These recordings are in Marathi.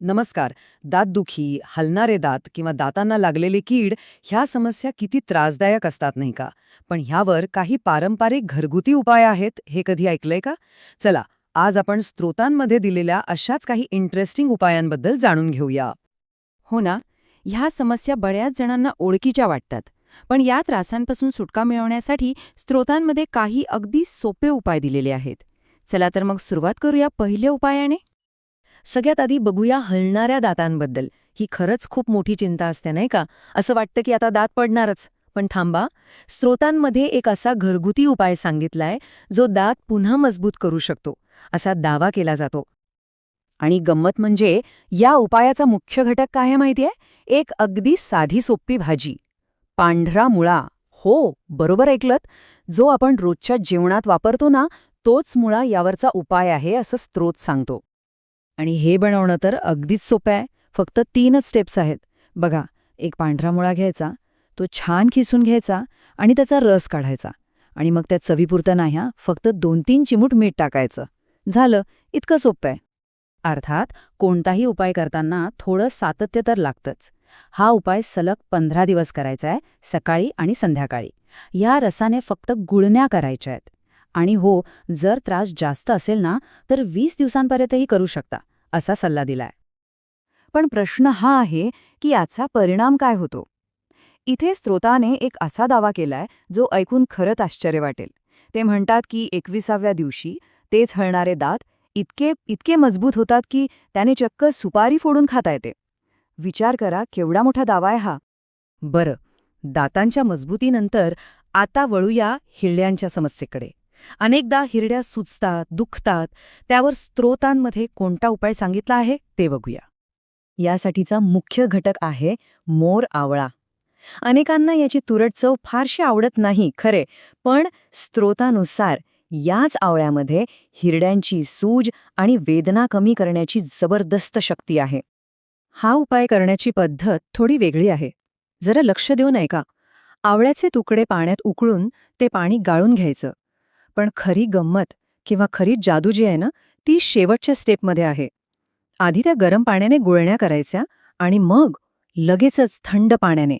नमस्कार. दातदुखी हलणारे दात किंवा दातांना लागलेली कीड ह्या समस्या किती त्रासदायक असतात नाही का? पण ह्यावर काही पारंपरिक घरगुती उपाय आहेत हे कधी ऐकलंय का? चला आज आपण स्त्रोतांमध्ये दिलेल्या अशाच काही इंटरेस्टिंग उपायांबद्दल जाणून घेऊया. हो ना ह्या समस्या बऱ्याच जणांना ओळखीच्या वाटतात पण या त्रासांपासून सुटका मिळवण्यासाठी स्त्रोतांमध्ये काही अगदी सोपे उपाय दिलेले आहेत. चला तर मग सुरुवात करूया पहिल्या उपायाने. सगळ्यात आधी बघूया हलणाऱ्या दातांबद्दल. ही खरंच खूप मोठी चिंता असते नाही का? असं वाटतं की आता दात पडणारच. पण थांबा. स्रोतांमध्ये एक असा घरगुती उपाय सांगितलाय जो दात पुन्हा मजबूत करू शकतो. असा दावा केला जातो. आणि गंमत म्हणजे या उपायाचा मुख्य घटक काय आहे माहितीये? एक अगदी साधी सोपी भाजी. पांढरा मुळा. हो बरोबर ऐकलत. जो आपण रोजच्या जेवणात वापरतो ना तोच मुळा यावरचा उपाय आहे असं स्त्रोत सांगतो. आणि हे बनवणं तर अगदीच सोपं आहे. फक्त तीनच स्टेप्स आहेत. बघा एक पांढरा मुळा घ्यायचा तो छान खिसून घ्यायचा आणि त्याचा रस काढायचा. आणि मग त्यात चवीपुरतं नाही हा फक्त दोन तीन चिमूट मीठ टाकायचं. झालं इतकं सोपं आहे. अर्थात कोणताही उपाय करताना थोडं सातत्य तर लागतंच. हा उपाय सलग पंधरा दिवस करायचा आहे सकाळी आणि संध्याकाळी. या रसाने फक्त गुळण्या करायच्या आहेत. आणि हो जर त्रास जास्त असेल ना तर वीस दिवसांपर्यंतही करू शकता. असा सल्ला दिलाय. पण प्रश्न हा आहे की याचा परिणाम काय होतो? इथे स्त्रोताने एक असा दावा केलाय जो ऐकून खरंच आश्चर्य वाटेल. ते म्हणतात की एकविसाव्या दिवशी तेच हळणारे दात इतके इतके मजबूत होतात की त्याने चक्क सुपारी फोडून खाता येते. विचार करा केवढा मोठा दावा आहे हा. बरं दातांच्या मजबूतीनंतर आता वळूया हिरड्यांच्या समस्येकडे. अनेकदा हिरड्या सुचतात दुखतात त्यावर स्त्रोतांमध्ये कोणता उपाय सांगितला आहे ते बघूया. यासाठीचा मुख्य घटक आहे मोर आवळा. अनेकांना याची तुरट चव फारशी आवडत नाही खरे पण स्त्रोतानुसार याच आवळ्यामध्ये हिरड्यांची सूज आणि वेदना कमी करण्याची जबरदस्त शक्ती आहे. हा उपाय करण्याची पद्धत थोडी वेगळी आहे. जरा लक्ष देऊन ऐका आवळ्याचे तुकडे पाण्यात उकळून ते पाणी गाळून घ्यायचं. पण खरी गंमत किंवा खरी जादू जी आहे ना ती शेवटच्या स्टेपमध्ये आहे. आधी त्या गरम पाण्याने गुळण्या करायच्या आणि मग लगेचच थंड पाण्याने.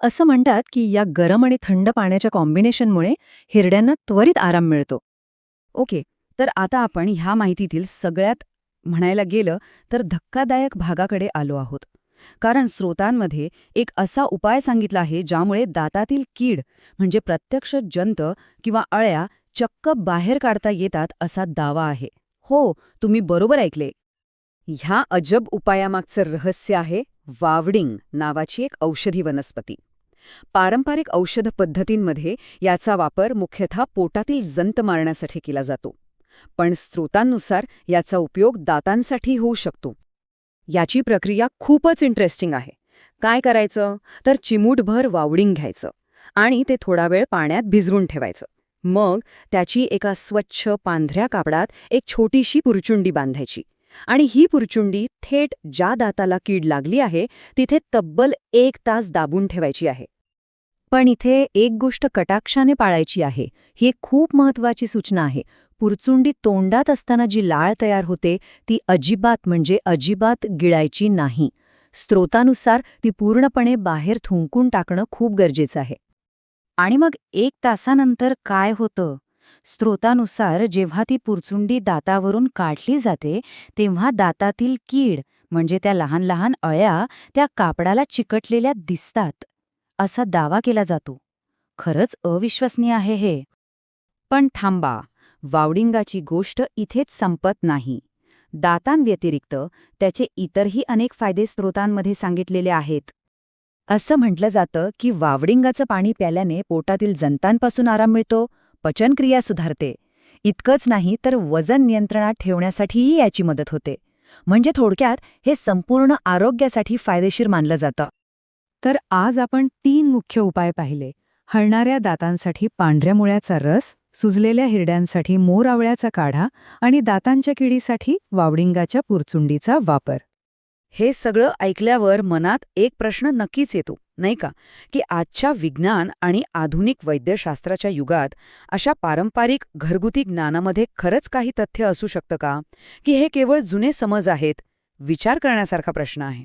असं म्हणतात की या गरम आणि थंड पाण्याच्या कॉम्बिनेशनमुळे हिरड्यांना त्वरित आराम मिळतो. ओके तर आता आपण ह्या माहितीतील सगळ्यात म्हणायला गेलं तर धक्कादायक भागाकडे आलो आहोत. कारण स्रोतांमध्ये एक असा उपाय सांगितला आहे ज्यामुळे दातातील कीड म्हणजे प्रत्यक्ष जंत किंवा अळ्या चक्क बाहेर काढता येतात असा दावा आहे. हो तुम्ही बरोबर ऐकले. ह्या अजब उपायामागचं रहस्य आहे वावडिंग नावाची एक औषधी वनस्पती. पारंपरिक औषध पद्धतींमध्ये याचा वापर मुख्यतः पोटातील जंत मारण्यासाठी केला जातो. पण स्त्रोतांनुसार याचा उपयोग दातांसाठी होऊ शकतो. याची प्रक्रिया खूपच इंटरेस्टिंग आहे. काय करायचं? तर चिमूटभर वावडिंग घ्यायचं आणि ते थोडा वेळ पाण्यात भिजवून ठेवायचं. मग त्याची एका स्वच्छ पांढऱ्या कापडात एक छोटीशी पुरचुंडी बांधायची. आणि ही पुरचुंडी थेट ज्या दाताला कीड लागली आहे तिथे तब्बल एक तास दाबून ठेवायची आहे. पण इथे एक गोष्ट कटाक्षाने पाळायची आहे ही एक खूप महत्वाची सूचना आहे. पुरचुंडी तोंडात असताना जी लाळ तयार होते ती अजिबात म्हणजे अजिबात गिळायची नाही. स्त्रोतानुसार ती पूर्णपणे बाहेर थुंकून टाकणं खूप गरजेचं आहे. आणि मग एक तासानंतर काय होतं? स्त्रोतानुसार जेव्हा ती पुरचुंडी दातावरून काढली जाते तेव्हा दातातील कीड म्हणजे त्या लहान लहान अळ्या त्या कापडाला चिकटलेल्या दिसतात. असा दावा केला जातो. खरंच अविश्वसनीय आहे हे. पण थांबा वावडिंगाची गोष्ट इथेच संपत नाही. दातांव्यतिरिक्त त्याचे इतरही अनेक फायदे स्त्रोतांमध्ये सांगितलेले आहेत. असं म्हटलं जातं की वावडिंगाचं पाणी प्याल्याने पोटातील जंतांपासून आराम मिळतो पचनक्रिया सुधारते. इतकंच नाही तर वजन नियंत्रणात ठेवण्यासाठीही याची मदत होते. म्हणजे थोडक्यात हे संपूर्ण आरोग्यासाठी फायदेशीर मानलं जातं. तर आज आपण तीन मुख्य उपाय पाहिले. हळणाऱ्या दातांसाठी पांढऱ्या मुळ्याचा रस सुजलेल्या हिरड्यांसाठी मोरावळ्याचा काढा आणि दातांच्या किडीसाठी वावडिंगाच्या पुरचुंडीचा वापर. हे सगळं ऐकल्यावर मनात एक प्रश्न नक्कीच येतो नाही का? की आजच्या विज्ञान आणि आधुनिक वैद्यशास्त्राच्या युगात अशा पारंपरिक घरगुती ज्ञानामध्ये खरंच काही तथ्य असू शकतं का? की हे केवळ जुने समज आहेत? विचार करण्यासारखा प्रश्न आहे.